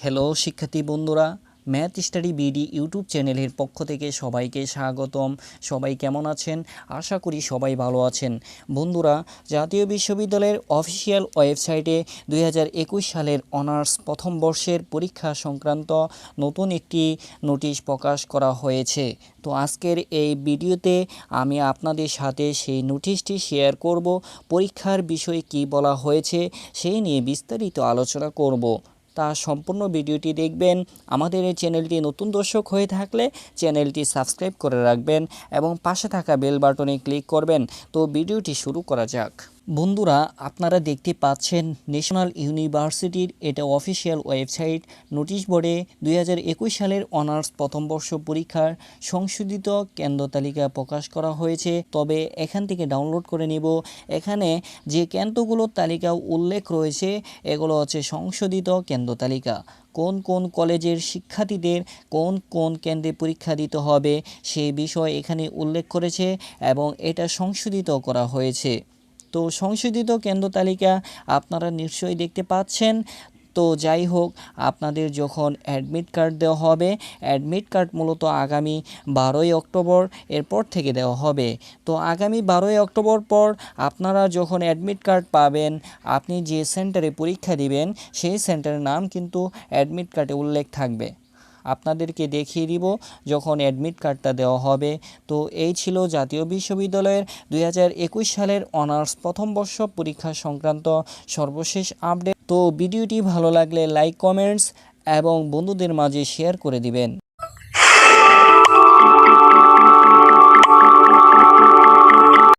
Hello শিক্ষার্থী বন্ধুরা। Math study BD YouTube চ্যানেলের পক্ষ থেকে সবাইকে স্বাগতম। সবাই কেমন আছেন? আশা করি সবাই ভালো আছেন। বন্ধুরা, জাতীয় বিশ্ববিদ্যালয়ের অফিসিয়াল ওয়েবসাইটে দুই হাজার একুশ সালের অনার্স প্রথম বর্ষের পরীক্ষা সংক্রান্ত নতুন একটি নোটিশ প্রকাশ করা হয়েছে। তো আজকের এই ভিডিওতে আমি আপনাদের সাথে সেই নোটিশটি শেয়ার করব, পরীক্ষার বিষয়ে কি বলা হয়েছে, সেই নিয়ে বিস্তারিত আলোচনা করব। তা সম্পূর্ণ ভিডিওটি দেখবেন। আমাদের এই চ্যানেলটি নতুন দর্শক হয়ে থাকলে চ্যানেলটি সাবস্ক্রাইব করে রাখবেন এবং পাশে থাকা বেল বাটনে ক্লিক করবেন। তো ভিডিওটি শুরু করা যাক। বন্ধুরা, আপনারা দেখতে পাচ্ছেন ন্যাশনাল ইউনিভার্সিটির এটা অফিসিয়াল ওয়েবসাইট নোটিশ বোর্ডে দুই হাজার একুশ সালের অনার্স প্রথম বর্ষ পরীক্ষার সংশোধিত কেন্দ্র তালিকা প্রকাশ করা হয়েছে। তবে এখান থেকে ডাউনলোড করে নিব। এখানে যে কেন্দ্রগুলোর তালিকা উল্লেখ রয়েছে, এগুলো হচ্ছে সংশোধিত কেন্দ্র তালিকা। কোন কোন কলেজের শিক্ষার্থীদের কোন কোন কেন্দ্রে পরীক্ষা দিতে হবে সেই বিষয় এখানে উল্লেখ করেছে এবং এটা সংশোধিত করা হয়েছে। তো সংশোধিত কেন্দ্র তালিকা আপনারা নিশ্চয়ই দেখতে পাচ্ছেন। তো যাই হোক, আপনাদের যখন অ্যাডমিট কার্ড দেওয়া হবে, অ্যাডমিট কার্ড মূলত আগামী বারোই অক্টোবর এরপর থেকে দেওয়া হবে। তো আগামী বারোই অক্টোবর পর আপনারা যখন অ্যাডমিট কার্ড পাবেন, আপনি যে সেন্টারে পরীক্ষা দিবেন, সেই সেন্টারের নাম কিন্তু অ্যাডমিট কার্ডে উল্লেখ থাকবে। আপনাদেরকে দেখিয়ে দিব যখন অ্যাডমিট কার্ডটা দেওয়া হবে। তো এই ছিল জাতীয় বিশ্ববিদ্যালয়ের দুই হাজার একুশ সালের অনার্স প্রথম বর্ষ পরীক্ষা সংক্রান্ত সর্বশেষ আপডেট তো ভিডিওটি ভালো লাগলে লাইক কমেন্টস এবং বন্ধুদের মাঝে শেয়ার করে দিবেন।